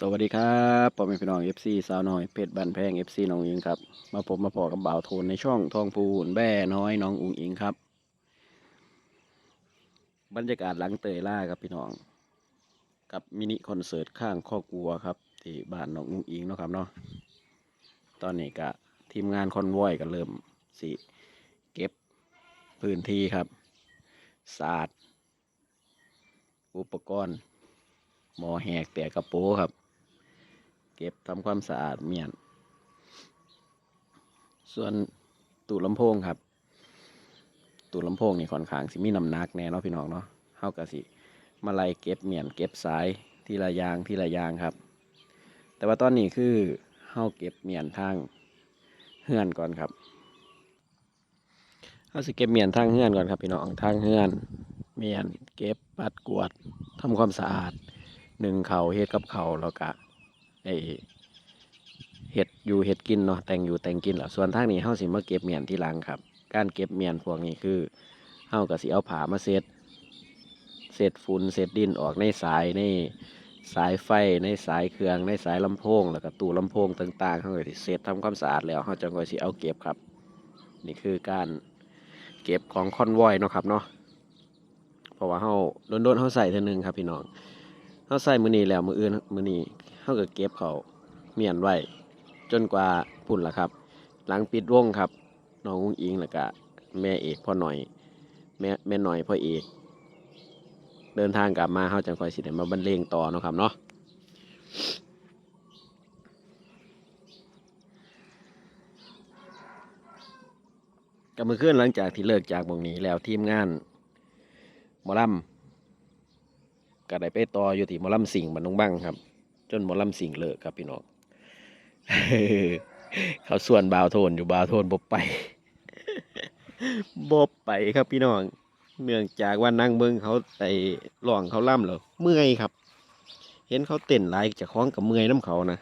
สวัสดีครับผมเป็นพี่น้อง FC สาวน้อยเพชรบันแพง FC น้องอิงครับ มาพบมาพอกับบ่าวโทนในช่องทองพูนแบ่น้อยน้องอุงอิงครับ บรรยากาศหลังเตยล่าครับพี่น้อง กับมินิคอนเสิร์ตข้างข้อกลัวครับที่บ้านน้องอุงอิงเนาะครับเนาะตอนนี้ก็ทีมงานคอนวอยก็เริ่มสิเก็บพื้นที่ครับศาสตร์อุปกรณ์หมอแหกแต่กระโปงครับ เก็บทำความสะอาดเมียน ส่วนตู้ลำโพงครับ ตู้ลำโพงนี่ค่อนข้างสิมีน้ำหนักแน่เนาะพี่น้องเนาะเฮากะสิ มาไล่เก็บเมียนเก็บสายทีละยางทีละยางครับ แต่ว่าตอนนี้คือเฮาเก็บเมียนทางเฮือนก่อนครับเฮาสิเก็บเมียนทางเฮือนก่อนครับพี่น้องทางเฮือนเมียนเก็บปัดกวาดทำความสะอาดหนึ่งเขาเฮ็ดกับเขาแล้วก็ ไอเฮ็ดอยู่เฮ็ดกินเนาะแต่งอยู่แต่งกินแล้วส่วนทางนี้เฮาสิมาเก็บเมียนที่หลังครับ การเก็บเมียนพวกนี้คือเฮาก็สิเอาผ้ามาเซตเศษฝุ่นเศษดินออกในสายในสายไฟในสายเครื่องในสายลำโพง แล้วก็ตู้ลำโพงต่างๆเฮาก็สิเซ็ตทำความสะอาดแล้วเฮาจังก็สิเอาเก็บครับ นี่คือการเก็บของคอนวอยเนาะครับเนาะเพราะว่าเฮาโดนๆเฮาใส่เท่านึงครับพี่น้องเขาใส่มือนี้แล้วมืออื่นมือนี้ เขาก็เก็บเขาเมียนไว้ จนกว่าพุ่นละครับ หลังปิดวงครับน้องอุ้งอิงแล้วก็แม่เอกพ่อหน่อย แม่แม่หน่อยพ่อเอก เดินทางกลับมาเขาจังคอยสิได้มาบรรเลงต่อเนาะครับเนาะกับมือขึ้นหลังจากที่เลิกจากวงนี้แล้วทีมงานมอลำก็ได้ไปต่ออยู่ที่มอลำสิงห์บันนงบังครับ จนหมอลำสิงเลิกครับพี่น้องเขาส่วนบาวโทนอยู่บาวโทนบบไปบบไปครับพี่น้องเนื่องจากว่านั่งเบิ้งเขาไต่ล่องเขาล่ำเหรอเมื่อยครับ เห็นเขาเต้นหลายจะคล้องกับเมื่อยน้ำเขานะ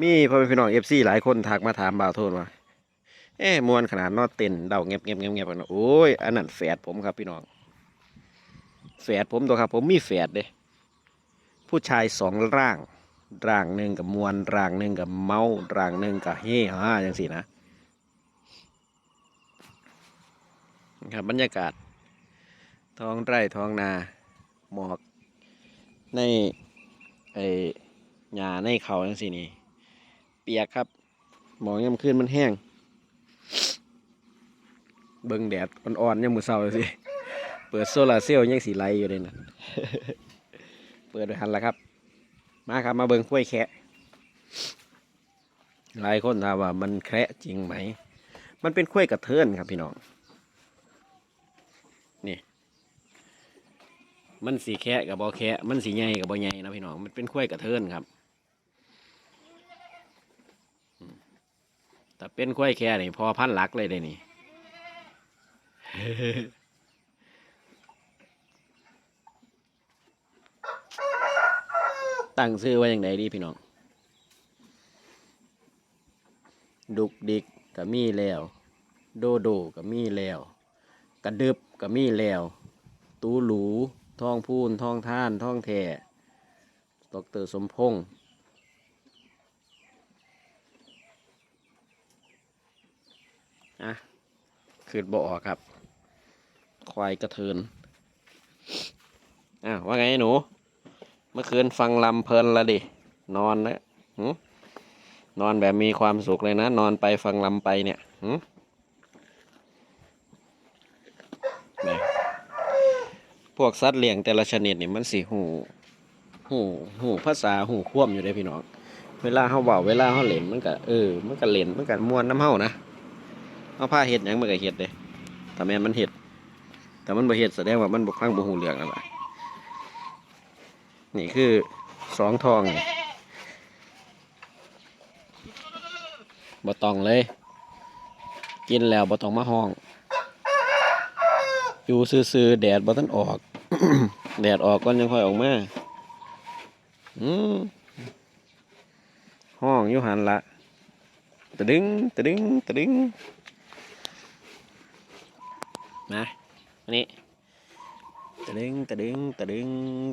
มีพ่อแม่พี่น้องเอฟซีหลายคนทักมาถามบาวโทนว่าเอ๊ะมวนขนาดนอดเต้นเดาเงียบเงียบเงียบเงียบนโอ้ยอันนั้นแฝดผมครับพี่น้อง แฝดผมตัวครับ ผมมีแฝดเด้ผู้ชายสองร่าง ร่างหนึ่งกับมวนร่างหนึ่งกับเมาร่างหนึ่งกับเฮ่ฮ่าอย่างสินะ ครับบรรยากาศ ท้องไร่ท้องนาหมอก ในไอหญ้าในเขาอย่างสินี่ เปียกครับ หมอกยามคืนมันแห้ง เบิ่งแดดอ่อนๆยังมือเศร้าเลยสิ เปิดโซลาร์เซลล์ยังสีไลอยู่เลยนะเปิดไปหันแล้วครับ มาครับมาเบิ่งกล้วยแคะหลายคนถามว่ามันแคระจริงไหม มันเป็นกล้วยกระเทินครับพี่น้อง นี่ มันสีแคะกับบอแคะมันสีใหญ่กับบอใหญ่นะพี่น้อง มันเป็นกล้วยกระเทินครับอืมแต่เป็นกล้วยแคะนี่พอพันหลักเลยเลยนี่ ตั้งชื่อไว้อย่างไรดีพี่น้อง ดุกดิกก็มีแล้ว โดโดก็มีแล้ว กระดึบก็มีแล้ว ตูหลูทองพูนทองท่านทองแท่ดกเตอรสมพงษ์อะคืดบ่อครับ ควายกระเทินอะว่าไงหนู เมื่อคืนฟังลำเพลินละดิ นอนแล้วหึนอนแบบมีความสุขเลยนะ นอนไปฟังลำไปเนี่ยหึพวกสัตว์เลี้ยงแต่ละชนิดนี่มันสิหู หู หูภาษาหูคว่ำอยู่เลยพี่น้อง เวลาเขาเบาเวลาเขาเล่นมันก็เออ มันก็เล่นมันก็มวนน้ำเฮานะเอาผ้าเห็ดยังมันก็เห็ดเลยแต่แม่นมันเห็ด แต่มันบ่เห็ดแสดงว่ามันบ่ฟังบ่หูเรื่องนั่นแหละ นี่คือสองทองบ่ตองเลย กินแล้วบ่ตองมาห้อง อยู่ซื่อๆแดดบ่ทันออก แดดออกก่อนยังค่อยออกมาอืมห้องอยู่หันละตะดึงตะดึงตะดึงมาอันนี้ ตะดึงตะดึงตะดึง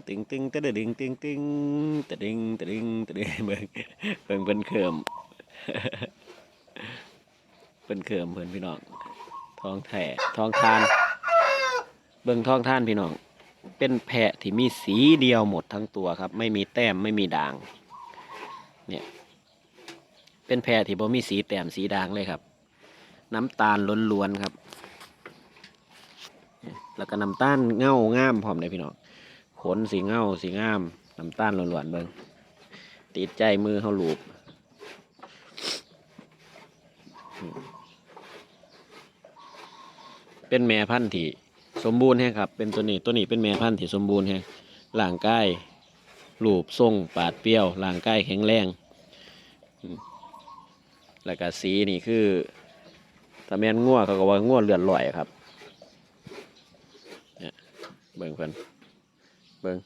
ตึงตึงตะดึงตึงตึงตะดึงตะดึงตะดึงเบิ่งเบิ่งเพิ่นเขิมเพิ่นเขิมเพิ่นพี่น้องทองแท้ทองทาน เบิ่งทองท่านพี่น้อง เป็นแพะที่มีสีเดียวหมดทั้งตัวครับ ไม่มีแต้มไม่มีด่าง เนี่ย เป็นแพะที่บ่มีสีแต้มสีด่างเลยครับ น้ำตาลล้วนๆครับ แล้วก็น้ำตาลเง่างามพร้อมเลยพี่น้องขนสีเง่าสีงามน้ำตาลล้วนๆเบิ่งติดใจมือเขาหลูบเป็นแม่พันธุ์ที่สมบูรณ์แฮครับ เป็นตัวนี้ตัวนี้เป็นแม่พันธุ์ที่สมบูรณ์แฮงร่างกายรูปทรงปาดเปรี้ยวร่างกายแข็งแรงแล้วก็สีนี่คือถ้าแม่นง่วเขาก็ว่าง่วเลือดลอยครับ เบิ่งเพิ่นเบิ่ง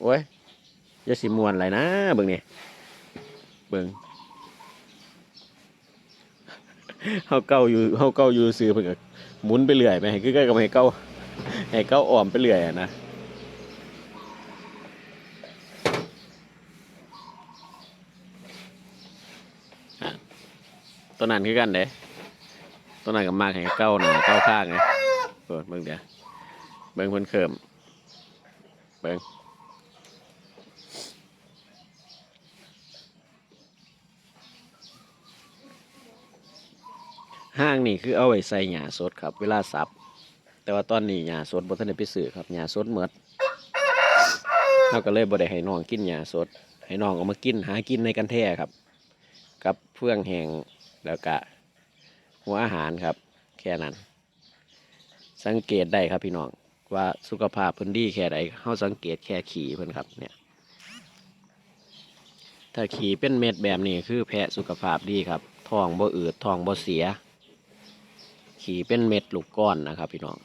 โอ้ยอย่าสิมวนไหลนะเบิ่งนี่เบิ่งเฮาเก้าอยู่เฮาเก้าอยู่ซื้อเพิ่นก็หมุนไปเรื่อยไปให้คือๆกับให้เก้าให้เก้าอ้อมไปเรื่อยอะนะอะตัวนั้นคือกันเด้ตัวนั้นก็มากให้เก้าหน้าเก้าข้างไงเปิดเบิ่งเดี๋ยว เบิ่งเพิ่นเขิมเบิ่งห้างนี่คือเอาไว้ใส่หญ้าสดครับ เวลาสับ แต่ว่าตอนนี้หญ้าสดบ่ทันได้ไปซื้อครับหญ้าสดหมดเฮาก็เลยบ่ได้ให้น้องกินหญ้าสด ให้น้องเอามากินหากินในกันแท้ครับ กับเฟื่องแห้งแล้วก็หัวอาหารครับ แค่นั้น สังเกตได้ครับพี่น้อง ว่าสุขภาพเพิ่นดีแค่ใดเฮาสังเกตแค่ขี่เพิ่นครับเนี่ย ถ้าขี่เป็นเม็ดแบบนี้คือแพะสุขภาพดีครับท้องบ่อืดท้องบ่เสีย ขี่เป็นเม็ดลูกก้อนนะครับ พี่น้อง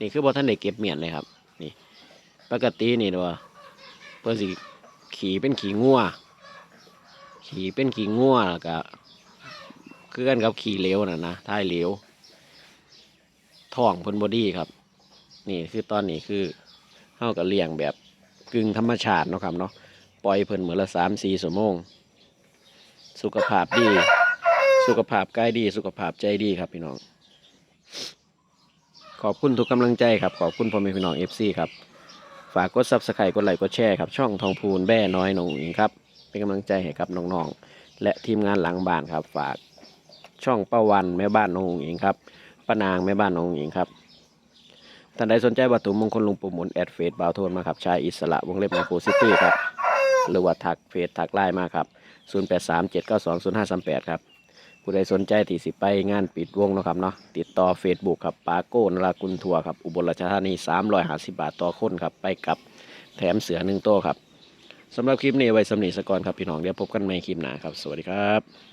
นี่คือบ่ท่านได้เก็บเมียนเลยครับ นี่ ปกตินี่เด้อเพิ่นสิขี่เป็นขี่งัวขี่เป็นขี่งัวแล้วก็คือนกับขี่เหลวน่ะนะท้ายเหลว ท้องเพิ่นบอดี้ครับ นี่คือตอนนี้คือเฮากับเลี้ยงแบบกึ่งธรรมชาติเนาะครับเนาะปล่อยเพิ่นมื้อละสามสี่ชั่วโมง สุขภาพดี สุขภาพกายดี สุขภาพใจดีครับพี่น้อง ขอบคุณทุกกำลังใจครับ ขอบคุณพ่อแม่พี่น้อง FC ครับ ฝากกด Subscribe กดไลค์กดแชร์ครับ ช่องทองพูนแบ่น้อยหนองอิงครับ เป็นกำลังใจให้กับน้องๆและทีมงานหลังบ้านครับ ฝากช่องป้าวันแม่บ้านน้องอิงครับ ป้านางแม่บ้านน้องหญิงครับท่านใดสนใจวัตถุมงคลหลุงปู่หมุนแอดเฟซบาวโทนมาครับชายอิสระวงเล็บไมโคซิตี้ครับหรือว่าทักเฟซทักไลน์มาครับ 0837920538 ครับผู้ใดสนใจที่สิไปงานปิดวงนะครับเนาะติดต่อ Facebook ครับปาโก้นรากุลทัวร์ครับอุบลราชธานี350 บาทต่อคนครับไปกับแถมเสือหนึ่งโต๊ะครับสำหรับคลิปนี้ไว้สำนีสกอนครับพี่น้องเดี๋ยวพบกันใหม่คลิปหน้าครับ สวัสดีครับ